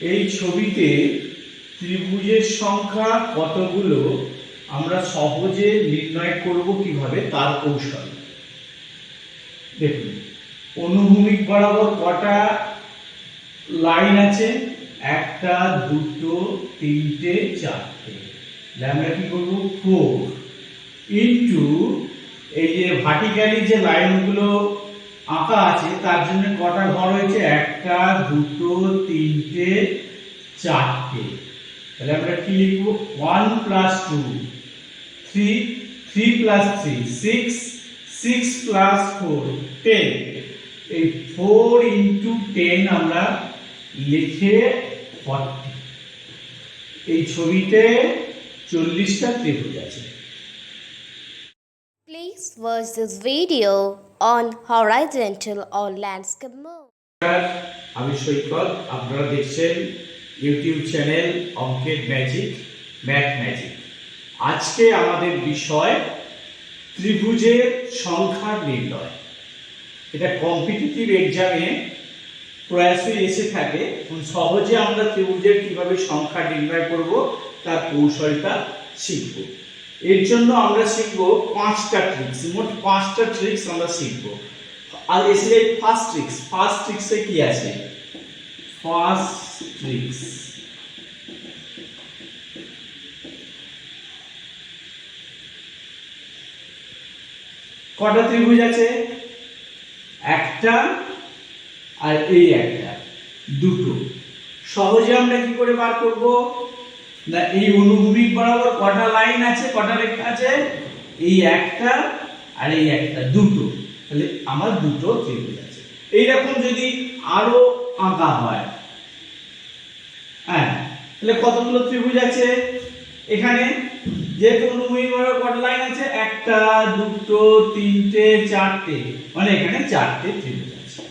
এই ছবিতে ত্রিভুজের সংখ্যা কতগুলো আমরা সহজে নির্ণয় করব কীভাবে? তার কৌশল। দেখুন, অনুভূমিক বরাবর কটা লাইন আছে? একটা, দুটো, তিনটে, চারটে। আমরা কি করব? ফোর ইন্টু এই যে ভার্টিক্যালি যে লাইনগুলো আঁকা আছে, তার জন্য কটা ঘর হয়েছে? একটা, দুটো, তিনটে, চারটে। তাহলে আমরা কি লিখব? One plus two three three plus three six six plus four ten এই ফোর ইন্টু টেন আমরা লিখে ফর্টি এই ছবিতে চল্লিশটা ত্রিভুজ আছে। Please watch this video. On horizontal or landscape mode. আমি সৈকত। আপনারা দেখছেন ইউটিউব চ্যানেল অঙ্কের ম্যাজিক ম্যাথ ম্যাজিক আজকে আমাদের বিষয় ত্রিভুজের সংখ্যার নির্ণয়। এটা কম্পিটিটিভ এক্সামে প্রয়াসে এসে থাকে। সহজে আমরা ত্রিভুজের কীভাবে সংখ্যা নির্ণয় করব, তার কৌশলটা শিখব। এর জন্য আমরা শিখব পাঁচটা ট্রিক্স মোট পাঁচটা ট্রিক্স আমরা শিখব। আর এসে ফার্স্ট ট্রিক্স ফার্স্ট ট্রিক্সে কি আছে? ফার্স্ট ট্রিক্স কটা ত্রিভুজ আছে? একটা আর এই একটা, দুটো। সহজে আমরা কি করে বার করব? না এই অনুভূমিক বরাবর কটা লাইন আছে, কটা রেখা আছে? এই একটা আর এই একটা, দুটো। তাহলে আমার দুটো ত্রিভুজ আছে এইরকম যদি আরও আঁকা হয় হ্যাঁ তাহলে কতগুলো ত্রিভুজ আছে? এখানে যেহেতু অনুভূমিক বরাবর কটা লাইন আছে, একটা, দুটো, তিনটে, চারটে মানে এখানে চারটে ত্রিভুজ আছে।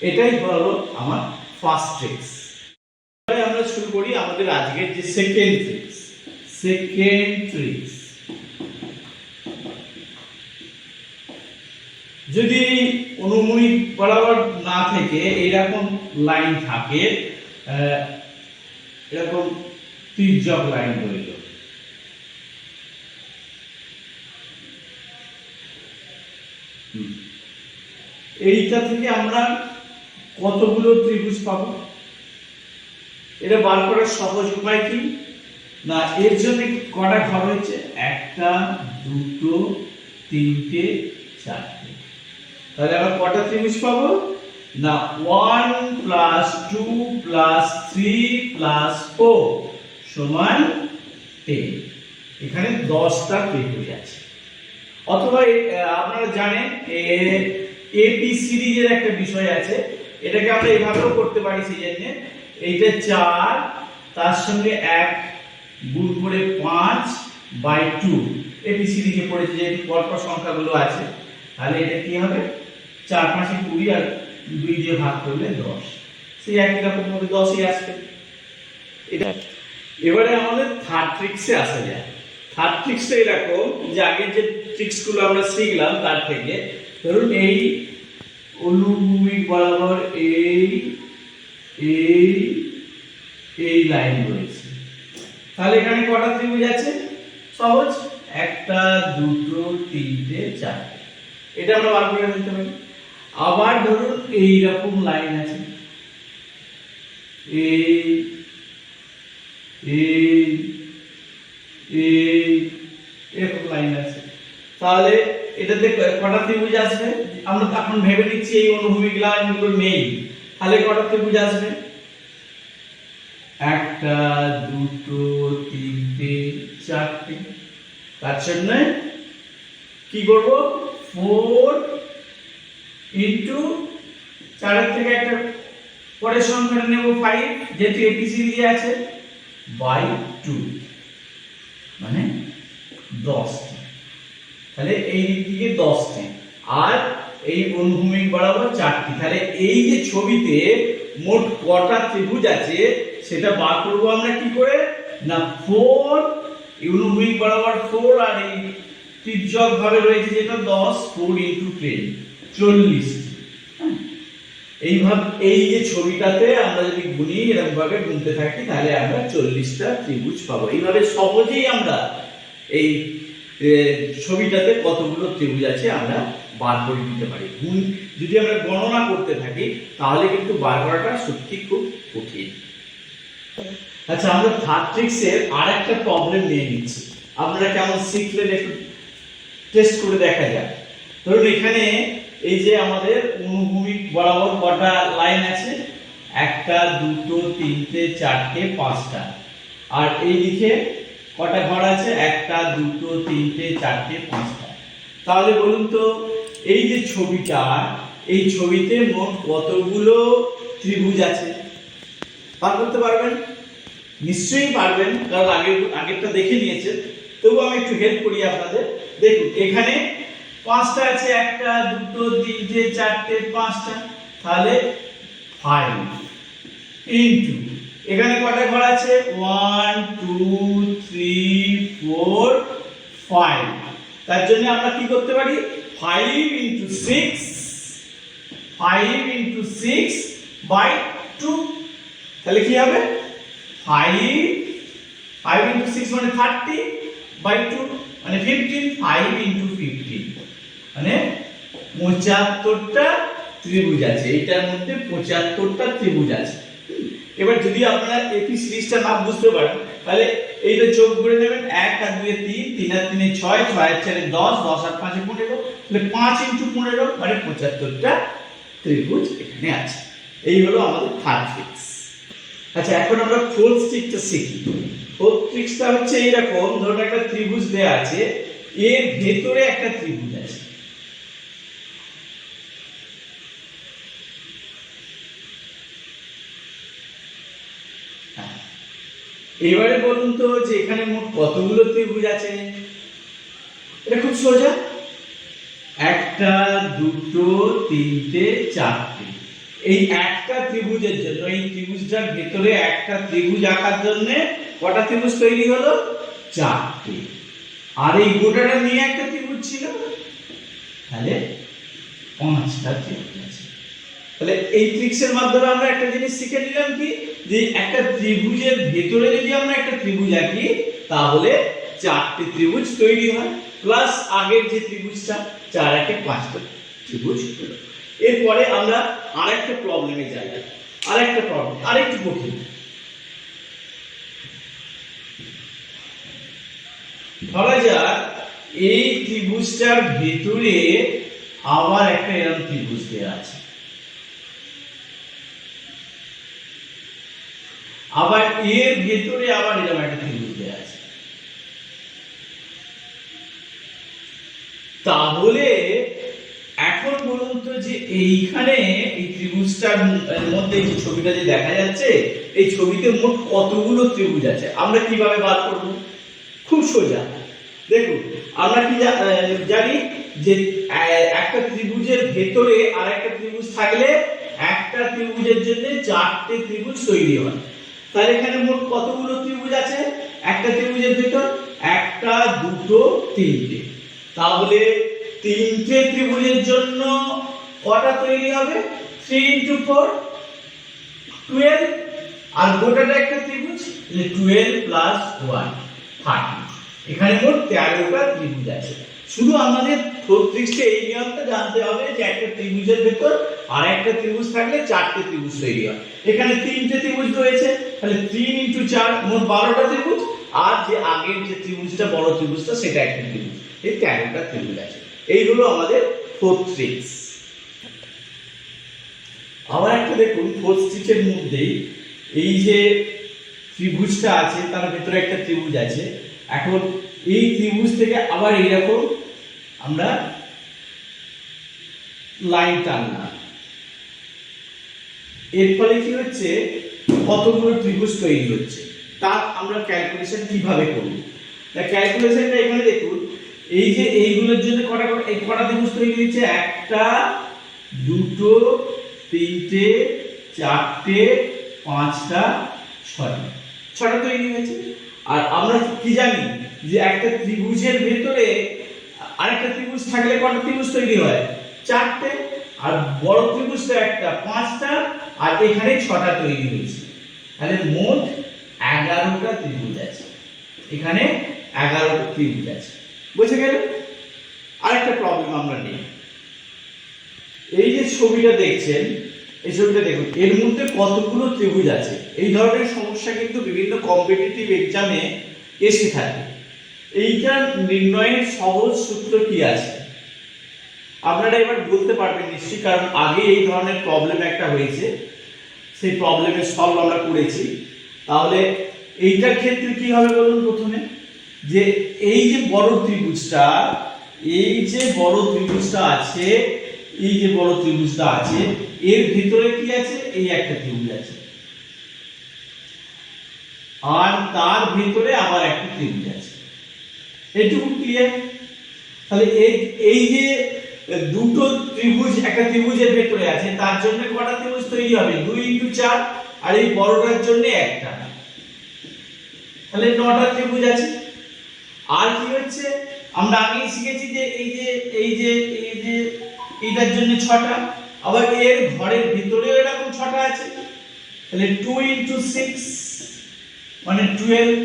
এটাই হলো আমার ফার্স্ট ট্রিক্স এবারে আমরা শুরু করি আমাদের আজকের যে সেকেন্ড ট্রিক্স সেকেন্ড ট্রিক্স যদি অনুভূমিক বরাবর না থেকে এরকম লাইন থাকে এরকম তির্যক লাইন রইল। এইটা থেকে আমরা কতগুলো ত্রিভুজ পাবো? এটা বার করার সহজ উপায় কি? না, এর জন্য কটা ঘর হচ্ছে একটা, দুটো, তিনটে, চারটে। তাহলে আমরা কটা ত্রিভুজ পাবো? না one plus two plus three plus four সমান টেন এখানে দশটা ত্রিভুজ আছে। অথবা আপনারা জানেন, এ এপি সিরিজের একটা বিষয় আছে। এটাকে আমরা এভাবেও করতে পারি, সেই জন্য এইটা চার, তার সঙ্গে এক গুণ করে পাঁচ বাই টু। এপি সিরিজে পড়েছে যে পরপর সংখ্যাগুলো আছে তাহলে এটা কি হবে? চার পাঁচে কুড়ি আর দুই দিয়ে ভাগ করলে দশ। সেই একই রকম ভাবে দশই আসবে। এটা এবারে আমাদের থার্ড ট্রিক্সে আসা যায়। থার্ড ট্রিক্সটা এরকম যে আগের যে ট্রিক্সগুলো আমরা শিখলাম তার থেকে, ধরুন এই অনুভূমিক বরাবর এই এই এই লাইন রয়েছে। তাহলে এখানে কটা ত্রিভুজ আছে? সহজ। একটা, দুটো, তিনটে, চারটে। এটা আমরা বার করে নিতে পারি। আবার ধরুন এই রকম লাইন আছে। এই এই এই এরকম লাইন আছে। তাহলে এটাতে কটা ত্রিভুজ আসবে? আমরা তো এখন ভেবে নিচ্ছি এই অনুভূমিক লাইনগুলো নেই। তাহলে কটা ত্রিভুজ আসবে? একটা, দুটো, তিনটে, চারটে। তার জন্য কি করব? ফোর ইন্টু চারের থেকে একটা পরের সংখ্যাটা নেব ফাইভ যেহেতু এপিসি দিয়ে আছে বাই টু মানে দশটি। তাহলে এই দিক থেকে দশটি। আর এই অনুভূমিক বরাবর চারটি। তাহলে এই যে ছবিতে মোট কটা ত্রিভুজ আছে সেটা বার করব আমরা কি করে? না ফোর অনুভূমিক বরাবর ফোর আর এই তির্যক ভাবে রয়েছে যেটা দশ ফোর ইন্টু টেন চল্লিশটি হ্যাঁ? এইভাবে এই যে ছবিটাতে আমরা যদি গুনি, এরকম ভাবে গুনতে থাকি, তাহলে আমরা চল্লিশটা ত্রিভুজ পাবো। এইভাবে সহজেই আমরা এই ছবিটাতে কতগুলো ত্রিভুজ আছে আমরা বার করে দিতে পারি। গুণ, যদি আমরা গণনা করতে থাকি, তাহলে কিন্তু বার করাটা সত্যি খুব কঠিন। আচ্ছা আমরা থার্ট্রিক্সের আর একটা প্রবলেম নিয়ে নিচ্ছি। আপনারা কেমন শিখলেন একটু টেস্ট করে দেখা যাক। ধরুন এখানে এই যে আমাদের অনুভূমিক বরাবর কটা লাইন আছে? একটা, দুটো, তিনটে, চারটে, পাঁচটা। আর এই দিকে কটা ঘর আছে? একটা, দুটো, তিনটে, চারটে, পাঁচটা। তাহলে বলুন তো, এই যে ছবিটা, এই ছবিতে মোট কতগুলো ত্রিভুজ আছে? পার করতে পারবেন? নিশ্চয়ই পারবেন, কারণ আগে, আগেরটা দেখে নিয়েছেন তবু আমি একটু হেল্প করি আপনাদের। দেখুন, এখানে পাঁচটা আছে, একটা, দুটো, তিনটে, চারটে, পাঁচটা। তাহলে ফাইভ ইন্টু এখানে কটা ঘর আছে? One two three four five তার জন্য আমরা কি করতে পারি? Five into six five into six by two তাহলে কি হবে? ফাইভ ফাইভ ইন্টু সিক্স মানে থার্টি বাই টু মানে ফিফটিন ফাইভ ইন্টু ফিফটিন মানে পঁচাত্তরটা ত্রিভুজ আছে এইটার মধ্যে পঁচাত্তরটা ত্রিভুজ আছে। এবার যদি আপনারা এপি সিরিজটা না বুঝতে পারেন, তাহলে এইটা চোখ করে নেবেন, এক আর দুয়ে তিন তিন আর তিনে ছয় ছয় আর চারে দশ দশ আর পাঁচে পনেরো, তাহলে পাঁচ ইন্টু পনেরো মানে পঁচাত্তরটা ত্রিভুজ এখানে আছে। এই হলো আমাদের থার্ড ফিক্স আচ্ছা এখন আমরা ফোর্থ ট্রিকটা শিখি। ফোর্থ ট্রিকটা হচ্ছে এইরকম, ধরুন একটা ত্রিভুজ দেয়া আছে, এর ভেতরে একটা ত্রিভুজ আছে। এবারে বলুন তো যে এখানে মোট কতগুলো ত্রিভুজ আছে? এটা খুব সোজা। একটা, দুটো, তিনটে, চারটে। এই একটা ত্রিভুজের জন্য, এই ত্রিভুজটার ভেতরে একটা ত্রিভুজ আঁকার জন্য কটা ত্রিভুজ তৈরি হলো? চারটি। আর এই গোটাটা নিয়ে একটা ত্রিভুজ ছিল? তাহলে পাঁচটা ত্রিভুজ তাহলে এই ট্রিক্সের মাধ্যমে আমরা একটা জিনিস শিখে নিলাম কি? যে একটা ত্রিভুজের ভেতরে যদি আমরা একটা ত্রিভুজ আঁকি, তাহলে চারটে ত্রিভুজ তৈরি হয়। প্লাস আগের যে ত্রিভুজটা, চার একে পাঁচটা ত্রিভুজ হলো। এরপরে আমরা আরেকটা প্রবলেমে যাই। আরেকটা প্রবলেম আরেকটু কঠিন। ধরা যাক, এই ত্রিভুজটার ভেতরে আবার একটা এরকম ত্রিভুজ দেওয়া আছে। আবার এর ভেতরে আবার এরকম একটা ত্রিভুজ দেওয়া আছে। তাহলে এখন বলুন তো যে এইখানে এই ত্রিভুজটার মধ্যে যে ছবিটা যে দেখা যাচ্ছে, এই ছবিতে মোট কতগুলো ত্রিভুজ আছে? আমরা কীভাবে বার করব? খুব সোজা। দেখুন, আমরা কি জানি যে একটা ত্রিভুজের ভেতরে আর একটা ত্রিভুজ থাকলে একটা ত্রিভুজের জন্য চারটে ত্রিভুজ তৈরি হয়। তাহলে এখানে মোট কতগুলো ত্রিভুজ আছে? একটা ত্রিভুজের ভেতর একটা, দুটো, তিনটে। তাহলে তিনটে ত্রিভুজের জন্য কটা তৈরি হবে? থ্রি ইন্টু ফোর টুয়েলভ আর গোটাটা একটা ত্রিভুজ? টুয়েলভ প্লাস ওয়ান থার্টি এখানে মোট তেরোটা ত্রিভুজ আছে। শুধু আমাদের ফোর্থ্রিক্সে এই নিয়মটা জানতে হবে যে একটা ত্রিভুজের ভেতর আর একটা ত্রিভুজ থাকলে চারটে ত্রিভুজ তৈরি হয়। এখানে তিনটে ত্রিভুজ রয়েছে। তাহলে তিন ইন্টু চার মোট বারোটা ত্রিভুজ। আর যে আগের যে ত্রিভুজটা, বড় ত্রিভুজটা, সেটা একটা ত্রিভুজ। এই তেরোটা ত্রিভুজ আছে। এই হলো আমাদের ফোর্থ ফোর্থ্রিক্স আবার একটা দেখুন ফোর্থ ফোর্থ্রিক্সের মধ্যেই এই যে ত্রিভুজটা আছে, তার ভেতরে একটা ত্রিভুজ আছে। এখন এই ত্রিভুজ থেকে আবার এইরকম আমরা লাইন টানলাম। এর ফলে কি হচ্ছে? কতগুলো ত্রিভুজ তৈরি হচ্ছে? তার আমরা ক্যালকুলেশন কীভাবে করব? ক্যালকুলেশনটা এখানে দেখুন এই যে এইগুলোর জন্য কটা কটা এই কটা ত্রিভুজ তৈরি হয়েছে? একটা, দুটো, তিনটে, চারটে, পাঁচটা, ছয়টা। ছটা তৈরি হয়েছে। আর আমরা কি জানি যে একটা ত্রিভুজের ভেতরে আরেকটা ত্রিভুজ থাকলে কটা ত্রিভুজ তৈরি হয়? চারটে। আর বড় ত্রিভুজটা একটা, পাঁচটা, আর এখানে ছটা তৈরি হয়েছে। তাহলে মোট এগারোটা ত্রিভুজ আছে। এখানে এগারোটা ত্রিভুজ আছে। বুঝে গেল? আরেকটা প্রবলেম আমরা নিই। এই যে ছবিটা দেখছেন, এই ছবিটা দেখুন, এর মধ্যে কতগুলো ত্রিভুজ আছে? এই ধরনের সমস্যা কিন্তু বিভিন্ন কম্পিটিটিভ এক্সামে এসে থাকে। এইটা নির্ণয়ের সহজ সূত্র কি আছে? আপনারা এবার বলতে পারবেন নিশ্চয়ই, কারণ আগে এই ধরনের প্রবলেম একটা হয়েছে। সেই প্রবলেমের সলভ আমরা করেছি। তাহলে এইটার ক্ষেত্রে কি হবে বলুন প্রথমে? যে এই যে বড় ত্রিভুজটা, এই যে বড় ত্রিভুজটা আছে, এই যে বড় ত্রিভুজটা আছে, এর ভিতরে কি আছে? এই একটা ত্রিভুজ আছে। আর তার ভিতরে আবার একটা ত্রিভুজ আছে। এইটুকু ক্লিয়ার তাহলে এই এই যে দুটো ত্রিভুজ, একটা ত্রিভুজের ভেতরে আছে, তার জন্য কটা ত্রিভুজ তৈরি হবে? দুই ইন্টু চার, আর এই বড়টার জন্য একটা। তাহলে নটা ত্রিভুজ আছে? আর কি হচ্ছে? আমরা আগেই শিখেছি যে এই যে এই যে এই যে এটার জন্য ছটা, আবার এর ঘরের ভিতরেও এরকম ছটা আছে। তাহলে টু ইন্টু সিক্স মানে twelve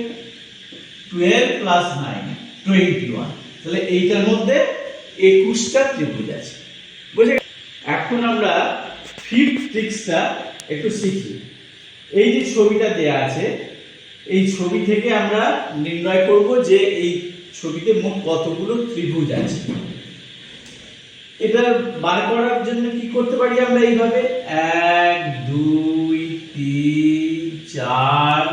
twelve plus nine twenty one তাহলে এইটার মধ্যে একুশটা ত্রিভুজ আছে। বুঝে এখন আমরা ফিফথ ট্রিক্সটা একটু শিখি। এই যে ছবিটা দেয়া আছে এই ছবি থেকে আমরা নির্ণয় করব যে এই ছবিতে মোট কতগুলো ত্রিভুজ আছে। এটা বার করার জন্য কি করতে পারি আমরা এইভাবে? এক, দুই, তিন, চার,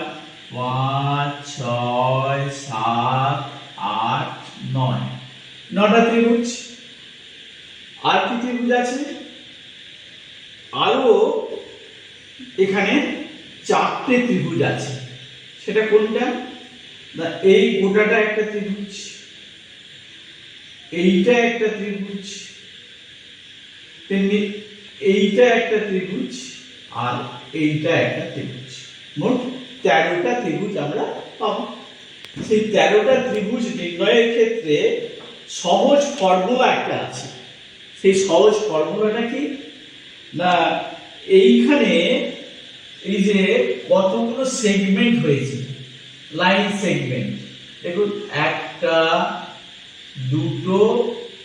পাঁচ, ছয়, সাত, আট, নয়। নটা ত্রিভুজ। আর কি ত্রিভুজ আছে? আরও এখানে চারটে ত্রিভুজ আছে। সেটা কোনটা না, এই গোটাটা একটা ত্রিভুজ। এইটা একটা ত্রিভুজ। তেমনি এইটা একটা ত্রিভুজ আর এইটা একটা ত্রিভুজ। মোট তেরোটা ত্রিভুজ আমরা পাবো। সেই তেরোটা ত্রিভুজ নির্ণয়ের ক্ষেত্রে সহজ ফর্মুলা একটা আছে। সেই সহজ ফর্মুলাটা কি? না, এইখানে এই যে কতগুলো সেগমেন্ট হয়েছে লাইন সেগমেন্ট দেখুন একটা, দুটো,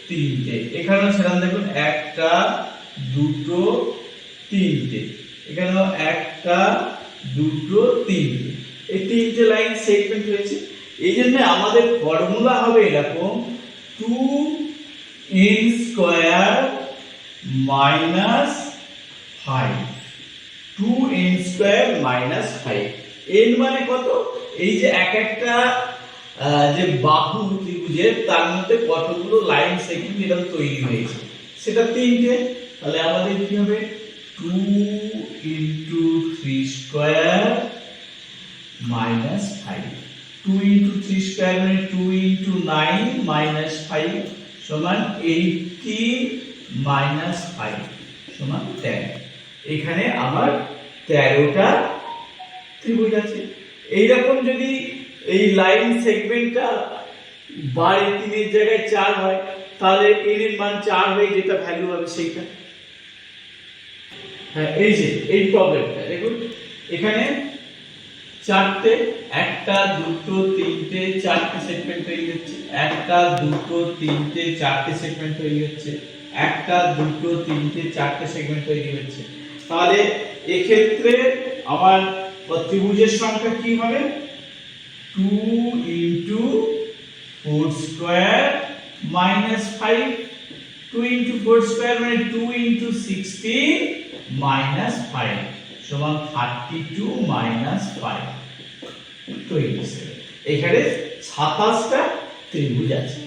তিনটে। এখানেও সেরকম দেখুন একটা, দুটো, তিনটে। এখানেও একটা, দুটো, তিনটে। এই তিনটে লাইন সেগমেন্ট হয়েছে। এই জন্য আমাদের ফর্মুলা হবে এরকম two n square minus five two square minus five n মানে কত? এই যে এক একটা যে বাহু ত্রিভুজের, তার মধ্যে কতগুলো লাইন সেগমেন্ট এরকম তৈরি হয়েছে? সেটা তিনটে। তাহলে আমাদের কি হবে? Two into three square minus five two into three square মানে two into nine minus five সমান এইটটি মাইনাস ফাইভ সমান টেন এখানে আমার তেরোটা ত্রিভুজ আছে। এইরকম যদি এই লাইন সেগমেন্টটা বাড়ি তিনের জায়গায় চার হয়, তাহলে এর মান চার হয়ে যেটা ভ্যালু হবে সেইটা। হ্যাঁ এই যে, এই প্রবলেমটা দেখুন, এখানে চারটে, একটা, দুটো, তিনটে, চারটে সেগমেন্ট তৈরি হচ্ছে একটা, দুটো, তিনটে, চারটে সেগমেন্ট তৈরি হচ্ছে একটা, দুটো, তিনটে, চারটে সেগমেন্ট তৈরি হচ্ছে তাহলে এক্ষেত্রে আমার ত্রিভুজের সংখ্যা কি হবে? Two into four square minus five two into four square মানে two into sixteen minus five সমান thirty two minus five twenty seven এখানে সাতাশটা ত্রিভুজ আছে।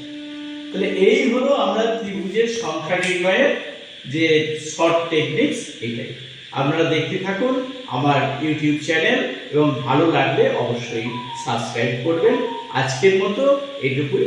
তাহলে এই হলো আমরা ত্রিভুজের সংখ্যা নির্ণয়ের যে শর্ট টেকনিক্স এটাই। আপনারা দেখতে থাকুন আমার ইউটিউব চ্যানেল এবং ভালো লাগলে অবশ্যই সাবস্ক্রাইব করবেন। আজকের মতো এটুকুই।